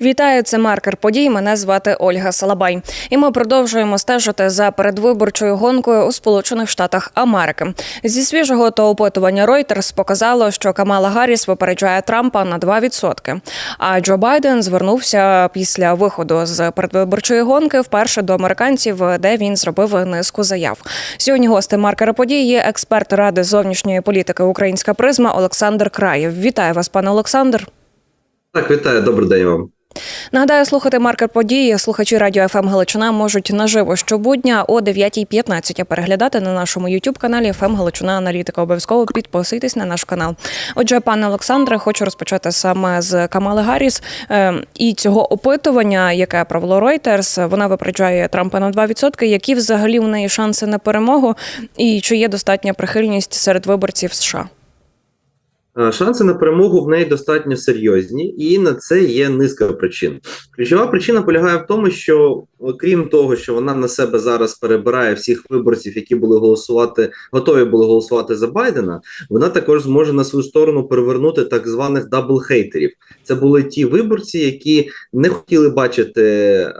Вітаю, це маркер подій. Мене звати Ольга Салабай. І ми продовжуємо стежити за передвиборчою гонкою у Сполучених Штатах Америки. Зі свіжого то опитування Reuters показало, що Камала Гарріс випереджає Трампа на 2%. А Джо Байден звернувся після виходу з передвиборчої гонки вперше до американців, де він зробив низку заяв. Сьогодні гости маркера подій є експерт ради зовнішньої політики Українська призма Олександр Краєв. Вітаю вас, пане Олександр. Так, вітаю, добрий день вам. Нагадаю, слухати маркер події. Слухачі радіо ФМ Галичина можуть наживо щобудня о 9.15 переглядати на нашому youtube каналі ФМ Галичина Аналітика. Обов'язково підписуйтесь на наш канал. Отже, пане Олександре, хочу розпочати саме з Камали Гарріс е, і цього опитування, яке провело Reuters. Вона випереджає Трампа на 2%. Які взагалі у неї шанси на перемогу, і чи є достатня прихильність серед виборців США? Е, Шанси на перемогу в неї достатньо серйозні, і на це є низка причин. Ключова причина полягає в тому, що окрім того, що вона на себе зараз перебирає всіх виборців, які були голосувати, готові були голосувати за Байдена, вона також зможе на свою сторону перевернути так званих дабл-хейтерів. Це були ті виборці, які не хотіли бачити е,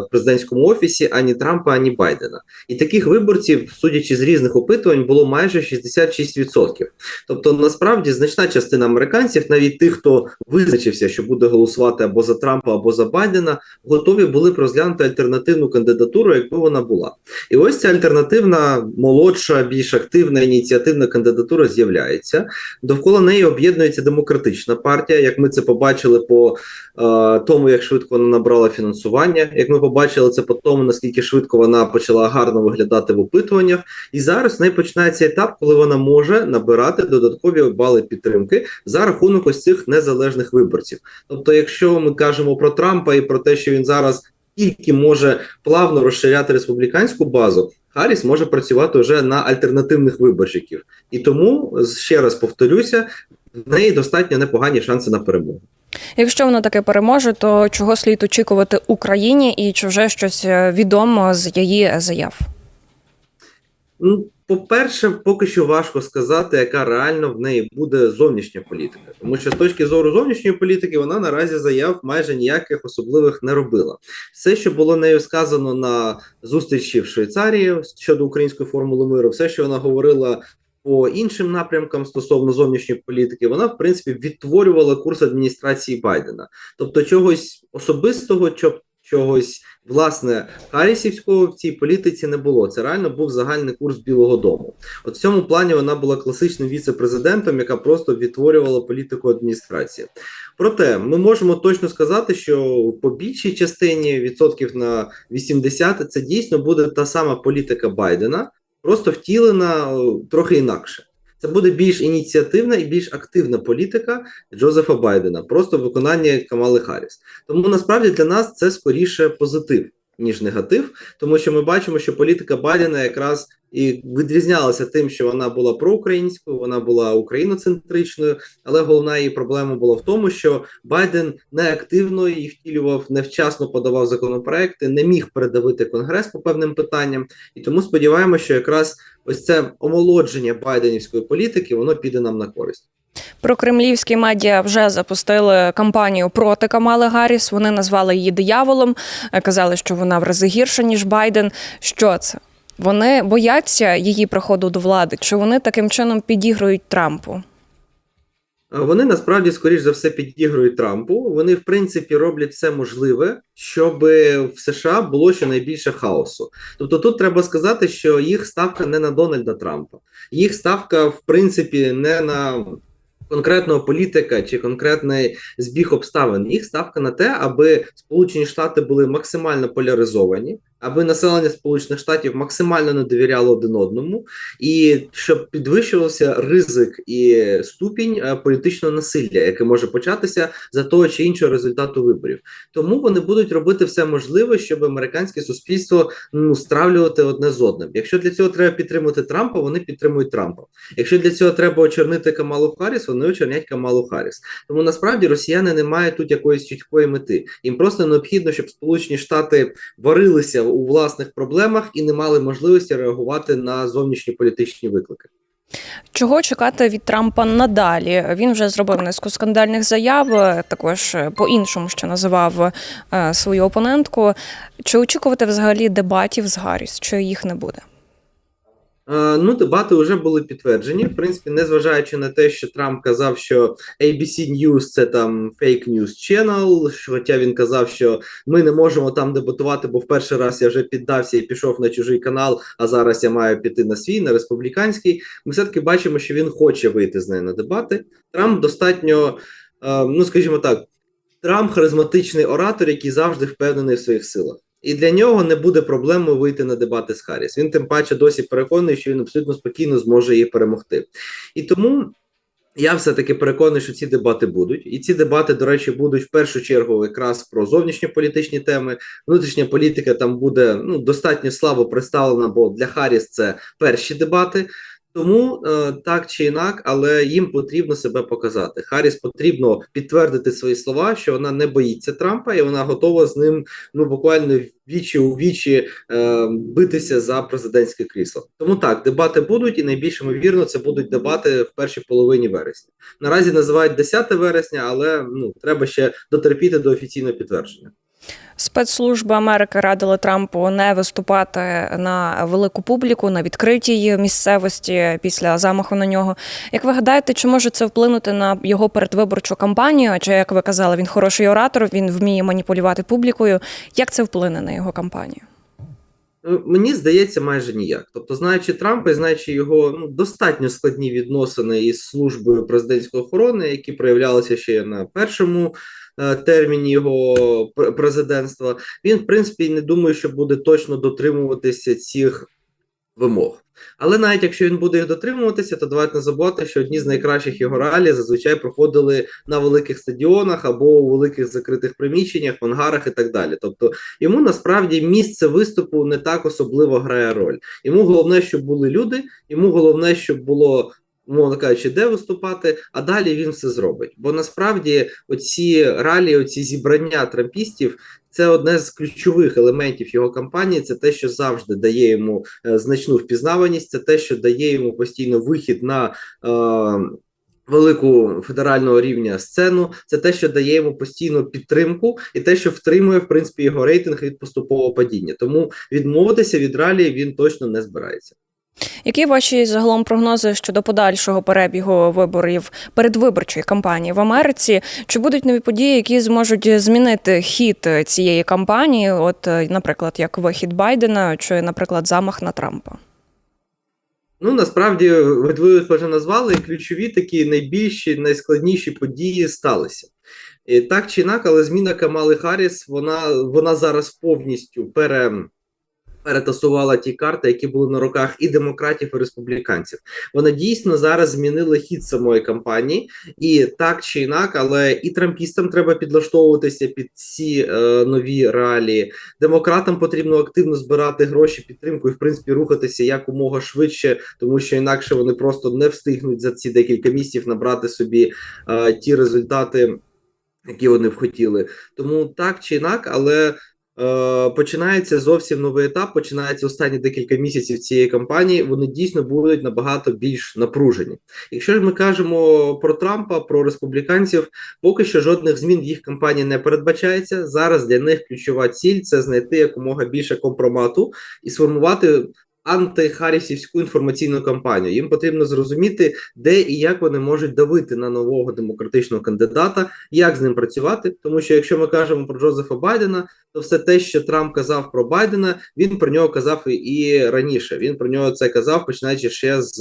в президентському офісі ані Трампа, ані Байдена. І таких виборців, судячи з різних опитувань, було майже 66%. Тобто, насправді, значна частина американців, навіть тих, хто визначився, що буде голосувати або за Трампа, або за Байдена, готові були б розглянути альтернативну кандидатуру, якби вона була. І ось ця альтернативна, молодша, більш активна ініціативна кандидатура з'являється. Довкола неї об'єднується демократична партія. Як ми це побачили по е, тому, як швидко вона набрала фінансування, як ми побачили це по тому, наскільки швидко вона почала гарно виглядати в опитуваннях. І зараз в неї починається етап, коли вона може набирати додаткові бали підтримки за рахунок ось цих незалежних виборців. Тобто, якщо ми кажемо про Трампа і про те, що він зараз тільки може плавно розширяти республіканську базу. Харріс може працювати вже на альтернативних виборщиків, і тому ще раз повторюся, в неї достатньо непогані шанси на перемогу. Якщо вона таки переможе, то чого слід очікувати Україні і чи вже щось е, відомо з її заяв? Ну, по-перше, поки що важко сказати, яка реально в неї буде зовнішня політика, тому що з точки зору зовнішньої політики вона наразі заяв майже ніяких особливих не робила. Все, що було нею сказано на зустрічі в Швейцарії щодо української формули миру, все, що вона говорила. По іншим напрямкам стосовно зовнішньої політики, вона в принципі відтворювала курс адміністрації Байдена, тобто чогось особистого, чогось власне Харрісівського в цій політиці не було. Це реально був загальний курс Білого Дому. От в цьому плані вона була класичним віце-президентом, яка просто відтворювала політику адміністрації. Проте ми можемо точно сказати, що по більшій частині відсотків на 80 це дійсно буде та сама політика Байдена, просто втілена трохи інакше. Це буде більш ініціативна і більш активна політика Джозефа Байдена, просто виконання Камали Харріс. Тому насправді для нас це скоріше позитив, ніж негатив, тому що ми бачимо, що політика Байдена якраз і відрізнялася тим, що вона була проукраїнською, вона була україноцентричною, але головна її проблема була в тому, що Байден неактивно її втілював, невчасно подавав законопроекти, не міг передавити конгрес по певним питанням, і тому сподіваємося, що якраз ось це омолодження байденівської політики воно піде нам на користь. Про кремлівські медіа вже запустили кампанію проти Камали Гарріс. Вони назвали її дияволом, казали, що вона в рази гірша ніж Байден. Що це? Вони бояться її приходу до влади, чи вони таким чином підігрують Трампу? Вони насправді, скоріш за все, підігрують Трампу. Вони, в принципі, роблять все можливе, щоб в США було щонайбільше хаосу. Тобто, тут треба сказати, що їх ставка не на Дональда Трампа, їх ставка, в принципі, не на конкретного політика чи конкретний збіг обставин. Їх ставка на те, аби Сполучені Штати були максимально поляризовані. Аби населення Сполучених Штатів максимально не довіряло один одному, і щоб підвищувався ризик і ступінь політичного насилля, яке може початися за того чи іншого результату виборів. Тому вони будуть робити все можливе, щоб американське суспільство ну стравлювати одне з одним. Якщо для цього треба підтримати Трампа, вони підтримують Трампа. Якщо для цього треба очернити Камалу Харріс, вони очернять Камалу Харріс. Тому насправді росіяни не мають тут якоїсь чіткої мети. Їм просто необхідно, щоб Сполучені Штати варилися у власних проблемах і не мали можливості реагувати на зовнішні політичні виклики. Чого чекати від Трампа надалі? Він вже зробив низку скандальних заяв, е, також е, по-іншому ще називав е, свою опонентку. Чи очікувати взагалі дебатів з Гарріс? Чи їх не буде? Е, Ну, дебати вже були підтверджені. В принципі, незважаючи на те, що Трамп казав, що ABC News це там fake news channel, хоча він казав, що ми не можемо там дебатувати, бо в перший раз я вже піддався і пішов на чужий канал, а зараз я маю піти на свій, на республіканський. Ми все-таки бачимо, що він хоче вийти з нею на дебати. Трамп достатньо, е, ну скажімо так, Трамп харизматичний оратор, який завжди впевнений в своїх силах. І для нього не буде проблеми вийти на дебати з Харріс. Він тим паче досі переконаний, що він абсолютно спокійно зможе її перемогти. І тому я все-таки переконаний, що ці дебати будуть. І ці дебати, до речі, будуть в першу чергу якраз про зовнішньополітичні теми. Внутрішня політика там буде ну, достатньо слабо представлена, бо для Харріс це перші дебати. Тому е, так чи інак, але їм потрібно себе показати. Харріс потрібно підтвердити свої слова, що вона не боїться Трампа, і вона готова з ним ну буквально вічі у вічі е, битися за президентське крісло. Тому так, дебати будуть, і найбільш ймовірно, це будуть дебати в першій половині вересня. Наразі називають 10 вересня, але ну треба ще дотерпіти до офіційного підтвердження. Спецслужби Америки радили Трампу не виступати на велику публіку на відкритій місцевості після замаху на нього. Як ви гадаєте, чи може це вплинути на його передвиборчу кампанію? Адже, як ви казали, він хороший оратор, він вміє маніпулювати публікою. Як це вплине на його кампанію? Ну, Мені здається, майже ніяк. Тобто, знаючи Трампа і знаючи його ну, достатньо складні відносини із службою президентської охорони, які проявлялися ще на першому е, терміні його пр- президентства, він, в принципі, не думаю, що буде точно дотримуватися цих вимог. Але навіть якщо він буде їх дотримуватися, то давайте не забувати, що одні з найкращих його ралі зазвичай проходили на великих стадіонах або у великих закритих приміщеннях, ангарах і так далі. Тобто йому насправді місце виступу не так особливо грає роль. Йому головне, щоб були люди, йому головне, щоб було. Мовно кажучи, де виступати, а далі він все зробить. Бо насправді оці ралі, оці зібрання трампістів, це одне з ключових елементів його кампанії. Це те, що завжди дає йому е, значну впізнаваність, це те, що дає йому постійно вихід на е, велику федерального рівня сцену. Це те, що дає йому постійну підтримку, і те, що втримує в принципі його рейтинг від поступового падіння. Тому відмовитися від ралі він точно не збирається. Які ваші загалом прогнози щодо подальшого перебігу виборів передвиборчої кампанії в Америці? Чи будуть нові події, які зможуть змінити хід цієї кампанії? От, е, наприклад, як вихід Байдена, чи, наприклад, замах на Трампа? Ну насправді ви вже назвали ключові такі найбільші, найскладніші події сталися. І так чи інак, але зміна Камали Харріс, вона, вона зараз повністю пере, перетасувала ті карти, які були на руках і демократів, і республіканців. Вона дійсно зараз змінила хід самої кампанії, і так чи інак, але і трампістам треба підлаштовуватися під ці е, нові реалії. Демократам потрібно активно збирати гроші, підтримку і в принципі рухатися якомога швидше, тому що інакше вони просто не встигнуть за ці декілька місяців набрати собі е, ті результати, які вони б хотіли. Тому так чи інак, але. Е, починається зовсім новий етап. Починається останні декілька місяців цієї кампанії. Вони дійсно будуть набагато більш напружені. Якщо ж ми кажемо про Трампа, про республіканців, поки що жодних змін в їх кампанії не передбачається. Зараз для них ключова ціль це знайти якомога більше компромату і сформувати антихарісівську інформаційну кампанію. Їм потрібно зрозуміти, де і як вони можуть давити на нового демократичного кандидата, як з ним працювати. Тому що якщо ми кажемо про Джозефа Байдена, то все те, що Трамп казав про Байдена, він про нього казав і, раніше. Він про нього це казав, починаючи ще з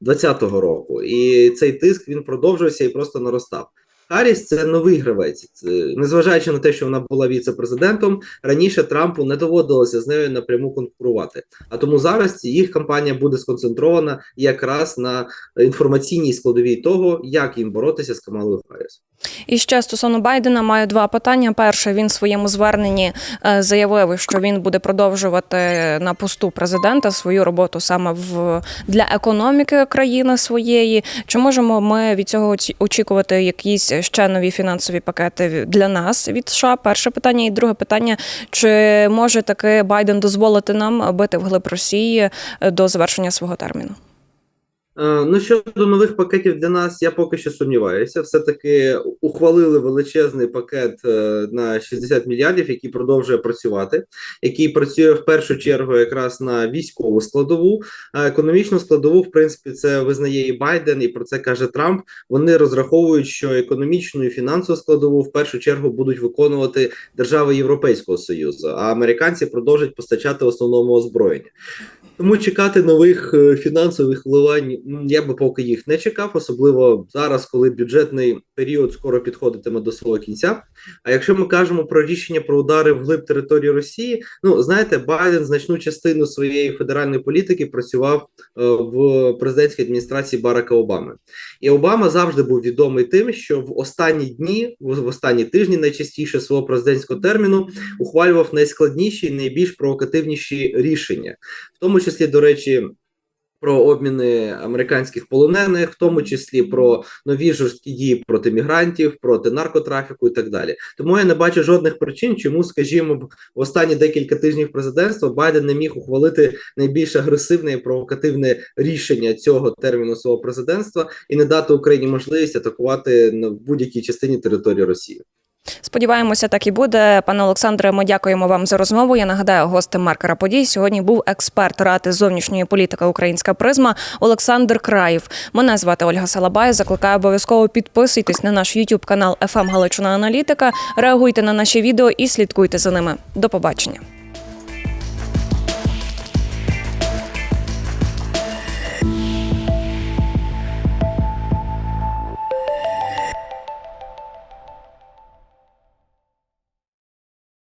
2020 року. І цей тиск він продовжувався і просто наростав. Харріс це новий гравець, це, незважаючи на те, що вона була віце-президентом, раніше Трампу не доводилося з нею напряму конкурувати. А тому зараз їх кампанія буде сконцентрована якраз на інформаційній складовій того, як їм боротися з Камалою Харріс. І ще стосовно Байдена маю два питання. Перше, він в своєму зверненні е, заявив, що він буде продовжувати на посту президента свою роботу саме в для економіки країни своєї. Чи можемо ми від цього очікувати якісь ще нові фінансові пакети для нас від США? Перше питання. І друге питання: чи може таки Байден дозволити нам бити вглиб Росії до завершення свого терміну? Е, Ну, щодо нових пакетів для нас, я поки що сумніваюся. Все-таки ухвалили величезний пакет е, на 60 мільярдів, який продовжує працювати, який працює в першу чергу якраз на військову складову. А економічну складову, в принципі, це визнає і Байден, і про це каже Трамп. Вони розраховують, що економічну і фінансову складову в першу чергу будуть виконувати держави Європейського союзу, а американці продовжать постачати в основному озброєння. Тому чекати нових е, фінансових вливань я би поки їх не чекав, особливо зараз, коли бюджетний період скоро підходитиме до свого кінця. А якщо ми кажемо про рішення про удари вглиб території Росії, ну знаєте, Байден значну частину своєї федеральної політики працював е, в президентській адміністрації Барака Обами. І Обама завжди був відомий тим, що в останні дні, в останні тижні, найчастіше свого президентського терміну, ухвалював найскладніші і найбільш провокативніші рішення, в тому числі, до речі. Про обміни американських полонених, в тому числі про нові жорсткі дії проти мігрантів, проти наркотрафіку і так далі. Тому я не бачу жодних причин, чому, скажімо, в останні декілька тижнів президентства Байден не міг ухвалити найбільш агресивне і провокативне рішення цього терміну свого президентства і не дати Україні можливість атакувати на- будь-якій частині території Росії. Сподіваємося, так і буде. Пане Олександре, ми дякуємо вам за розмову. Я нагадаю, гостем маркера подій сьогодні був експерт ради зовнішньої політики Українська призма Олександр Краєв. Мене звати Ольга Салабай. Закликаю обов'язково підписуйтесь на наш YouTube канал «ФМ Галичина Аналітика. Реагуйте на наші відео і слідкуйте за ними. До побачення.